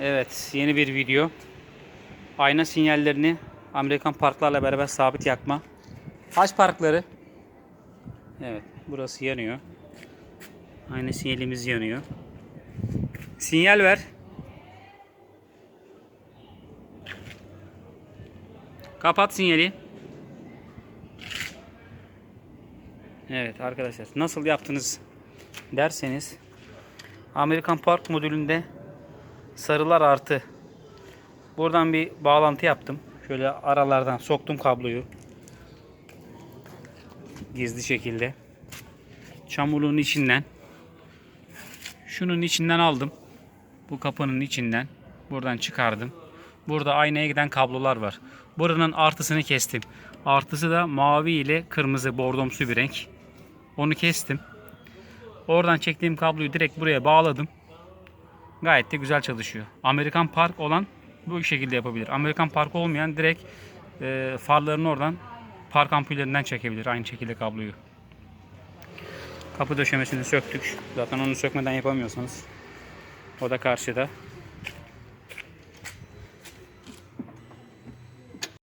Evet, yeni bir video. Ayna sinyallerini Amerikan parklarla beraber sabit yakma. Haç parkları. Evet, burası yanıyor. Ayna sinyalimiz yanıyor. Sinyal ver. Kapat sinyali. Evet arkadaşlar nasıl yaptınız derseniz Amerikan Park modülünde sarılar artı buradan bir bağlantı yaptım. Şöyle aralardan soktum kabloyu. Gizli şekilde. Çamurluğun içinden şunun içinden aldım. Bu kapının içinden buradan çıkardım. Burada aynaya giden kablolar var. Buranın artısını kestim. Artısı da mavi ile kırmızı bordomsu bir renk. Onu kestim. Oradan çektiğim kabloyu direkt buraya bağladım. Gayet de güzel çalışıyor. Amerikan Park olan bu şekilde yapabilir. Amerikan Park olmayan direkt e, farlarını oradan park ampullerinden çekebilir aynı şekilde kabloyu. Kapı döşemesini söktük. Zaten onu sökmeden yapamıyorsanız. O da karşıda.